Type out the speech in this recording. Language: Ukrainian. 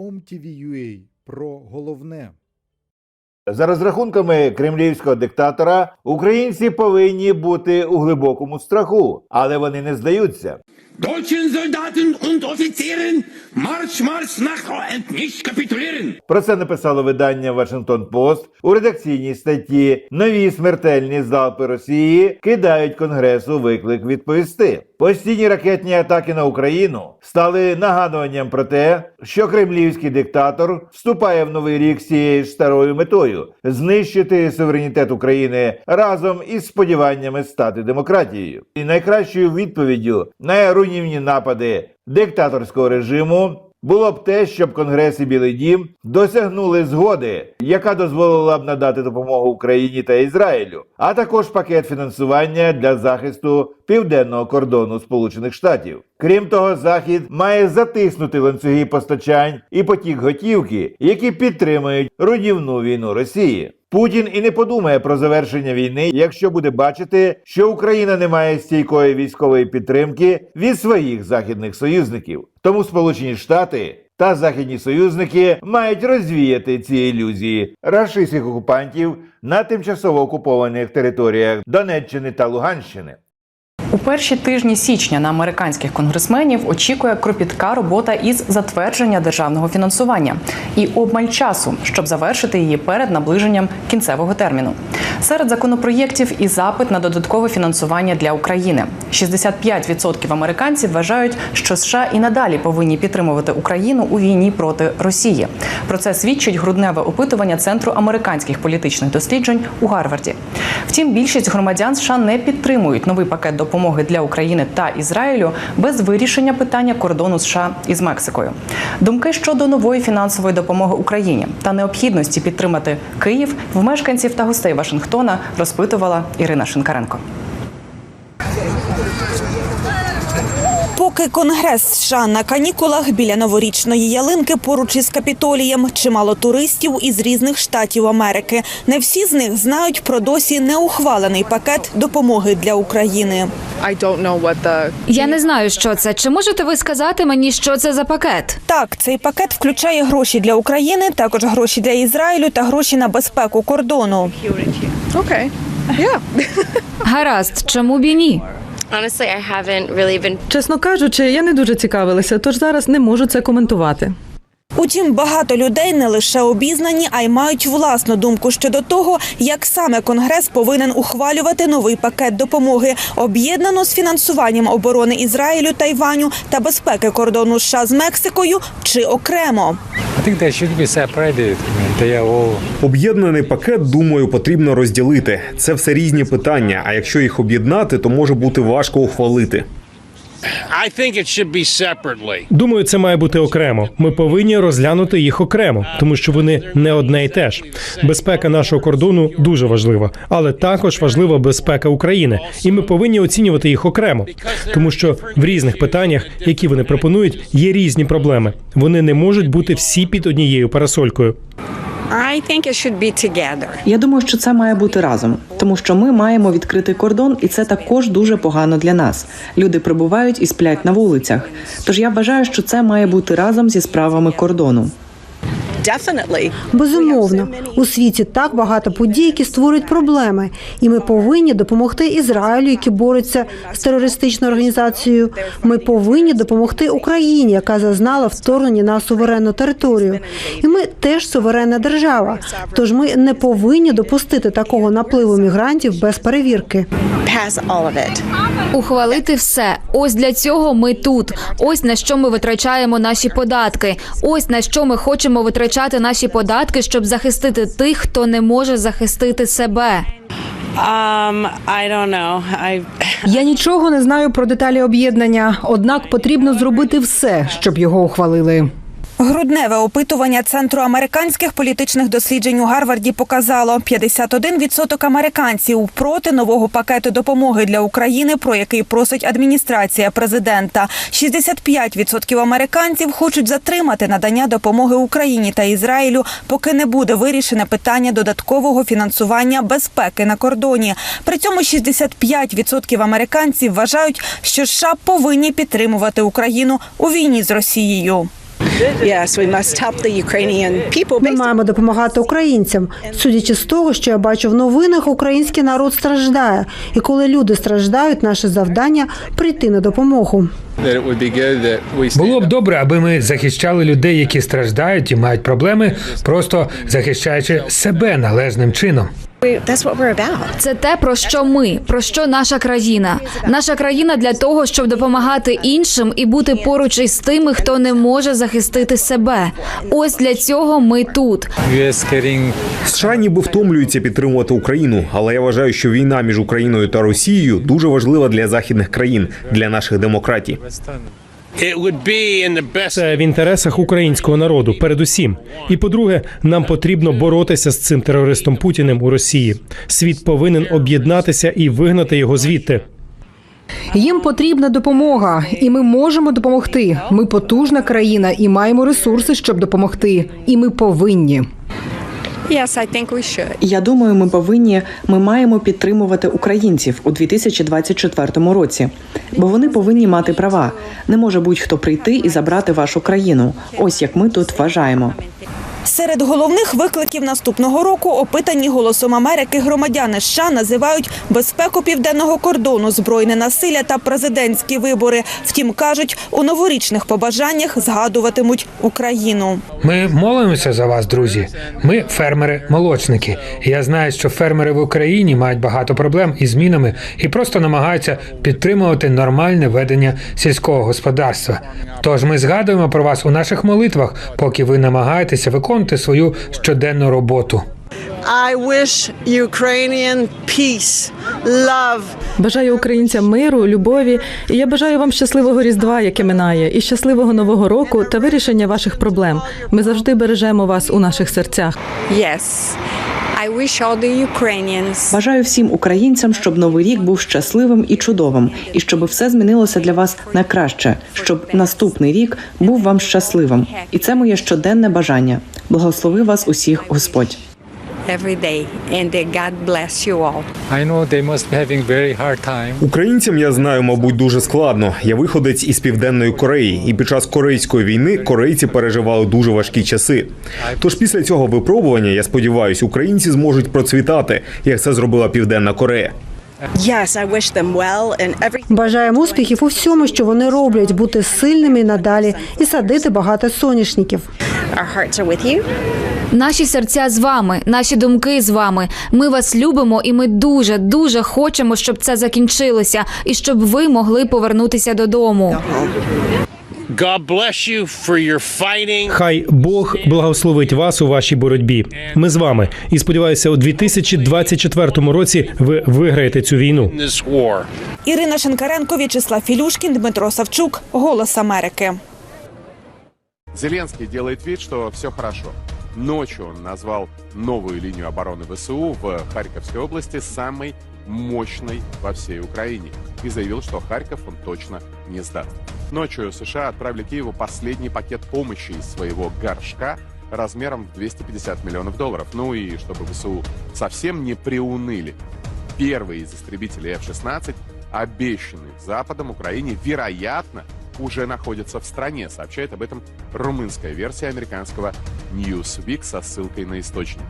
OMTV.ua про головне. За розрахунками кремлівського диктатора, українці повинні бути у глибокому страху, але вони не здаються. Deutschen Soldaten und Offizieren, Marsch, Marsch nach und nicht kapitulieren! Про це написало видання Вашингтон Пост у редакційній статті Нові смертельні залпи Росії кидають Конгресу виклик відповісти. Постійні ракетні атаки на Україну стали нагадуванням про те, що кремлівський диктатор вступає в новий рік з цією ж старою метою знищити суверенітет України разом із сподіваннями стати демократією. І найкращою відповіддю на руйнівні напади диктаторського режиму було б те, щоб Конгрес і Білий Дім досягнули згоди, яка дозволила б надати допомогу Україні та Ізраїлю, а також пакет фінансування для захисту південного кордону Сполучених Штатів. Крім того, Захід має затиснути ланцюги постачань і потік готівки, які підтримують руйнівну війну Росії. Путін і не подумає про завершення війни, якщо буде бачити, що Україна не має стійкої військової підтримки від своїх західних союзників. Тому Сполучені Штати та західні союзники мають розвіяти ці ілюзії рашистських окупантів на тимчасово окупованих територіях Донеччини та Луганщини. У перші тижні січня на американських конгресменів очікує кропітка робота із затвердження державного фінансування і обмаль часу, щоб завершити її перед наближенням кінцевого терміну. Серед законопроєктів і запит на додаткове фінансування для України. 65% американців вважають, що США і надалі повинні підтримувати Україну у війні проти Росії. Про це свідчить грудневе опитування Центру американських політичних досліджень у Гарварді. Втім, більшість громадян США не підтримують новий пакет допомоги для України та Ізраїлю без вирішення питання кордону США із Мексикою. Думки щодо нової фінансової допомоги Україні та необхідності підтримати Київ в мешканців та гостей Вашингтона розпитувала Ірина Шинкаренко. Поки Конгрес США на канікулах біля новорічної ялинки поруч із Капітолієм, чимало туристів із різних штатів Америки. Не всі з них знають про досі неухвалений пакет допомоги для України. I don't know what the Я не знаю, що це. Чи можете ви сказати мені, що це за пакет? Так, цей пакет включає гроші для України, також гроші для Ізраїлю та гроші на безпеку кордону. okay. Yeah. Гаразд, чому б і ні? Honestly, I haven't really been Чесно кажучи, я не дуже цікавилася, тож зараз не можу це коментувати. Утім, багато людей не лише обізнані, а й мають власну думку щодо того, як саме Конгрес повинен ухвалювати новий пакет допомоги, об'єднано з фінансуванням оборони Ізраїлю, Тайваню та безпеки кордону США з Мексикою чи окремо. Об'єднаний пакет, думаю, потрібно розділити. Це все різні питання. А якщо їх об'єднати, то може бути важко ухвалити. Думаю, це має бути окремо. Ми повинні розглянути їх окремо, тому що вони не одне й те ж. Безпека нашого кордону дуже важлива, але також важлива безпека України, і ми повинні оцінювати їх окремо, тому що в різних питаннях, які вони пропонують, є різні проблеми. Вони не можуть бути всі під однією парасолькою. I think it should be together. Я думаю, що це має бути разом, тому що ми маємо відкритий кордон, і це також дуже погано для нас. Люди прибувають і сплять на вулицях. Тож я вважаю, що це має бути разом зі справами кордону. Безумовно, у світі так багато подій, які створюють проблеми, і ми повинні допомогти Ізраїлю, який бореться з терористичною організацією. Ми повинні допомогти Україні, яка зазнала вторгнення на суверенну територію. І ми теж суверенна держава. Тож ми не повинні допустити такого напливу мігрантів без перевірки. Pass all of it. Ухвалити все. Ось для цього ми тут. Ось на що ми витрачаємо наші податки. Ось на що ми хочемо витрачати наші податки, щоб захистити тих, хто не може захистити себе. Um, I don't know. I Я нічого не знаю про деталі об'єднання, однак потрібно зробити все, щоб його ухвалили. Грудневе опитування Центру американських політичних досліджень у Гарварді показало 51% американців проти нового пакету допомоги для України, про який просить адміністрація президента. 65% американців хочуть затримати надання допомоги Україні та Ізраїлю, поки не буде вирішене питання додаткового фінансування безпеки на кордоні. При цьому 65% американців вважають, що США повинні підтримувати Україну у війні з Росією. Yes, we must help the Ukrainian people. Ми маємо допомагати українцям. Судячи з того, що я бачу в новинах, український народ страждає. І коли люди страждають, наше завдання прийти на допомогу. Було б добре, аби ми захищали людей, які страждають і мають проблеми, просто захищаючи себе належним чином. That's what we're about. Це те, про що ми, про що наша країна. Наша країна для того, щоб допомагати іншим і бути поруч із тими, хто не може захистити себе. Ось для цього ми тут. США ніби втомлюються підтримувати Україну, але я вважаю, що війна між Україною та Росією дуже важлива для західних країн, для наших демократій. It would be in the best Це в інтересах українського народу, передусім. І по-друге, нам потрібно боротися з цим терористом Путіним у Росії. Світ повинен об'єднатися і вигнати його звідти. Їм потрібна допомога, і ми можемо допомогти. Ми потужна країна і маємо ресурси, щоб допомогти. І ми повинні. Yes, I think we should. Я думаю, ми повинні, ми маємо підтримувати українців у 2024 році, бо вони повинні мати права. Не може будь-хто прийти і забрати вашу країну. Ось як ми тут вважаємо. Серед головних викликів наступного року опитані голосом Америки громадяни США називають безпеку південного кордону, збройне насилля та президентські вибори. Втім, кажуть, у новорічних побажаннях згадуватимуть Україну. Ми молимося за вас, друзі. Ми фермери-молочники. Я знаю, що фермери в Україні мають багато проблем із змінами і просто намагаються підтримувати нормальне ведення сільського господарства. Тож ми згадуємо про вас у наших молитвах, поки ви намагаєтеся виконувати свою щоденну роботу. I wish Ukrainian peace, love. Бажаю українцям миру, любові. І я бажаю вам щасливого різдва, яке минає, і щасливого нового року та вирішення ваших проблем. Ми завжди бережемо вас у наших серцях. Yes. Бажаю всім українцям, щоб новий рік був щасливим і чудовим, і щоб все змінилося для вас на краще, щоб наступний рік був вам щасливим. І це моє щоденне бажання. Благослови вас усіх, Господь. Every day, and God bless you all. I know they must be having very hard time. Українцям я знаю, мабуть, дуже складно. Я виходець із південної Кореї, і під час корейської війни корейці переживали дуже важкі часи. Тож після цього випробування, я сподіваюся, українці зможуть процвітати, як це зробила Південна Корея. Yes, I wish them well and every Бажаємо успіхів у всьому, що вони роблять, бути сильними і надалі і садити багато соняшників. Our hearts are with you. Наші серця з вами, наші думки з вами. Ми вас любимо, і ми дуже, дуже хочемо, щоб це закінчилося, і щоб ви могли повернутися додому. God bless you for your fighting. Хай Бог благословить вас у вашій боротьбі. Ми з вами і сподіваюся, у 2024 році ви виграєте цю війну. Ірина Шенкаренко, В'ячеслав Філюшкін, Дмитро Савчук. Голос Америки. Зеленский делает вид, что все хорошо. Ночью он назвал новую линию обороны ВСУ в Харьковской области самой мощной во всей Украине и заявил, что Харьков он точно не сдаст. Ночью США отправили Киеву последний пакет помощи из своего горшка размером в 250 миллионов долларов. Ну и чтобы ВСУ совсем не приуныли. Первый из истребителей F-16, обещанный Западом Украине, вероятно, уже находится в стране, сообщает об этом румынская версия американского Newsweek со ссылкой на источник.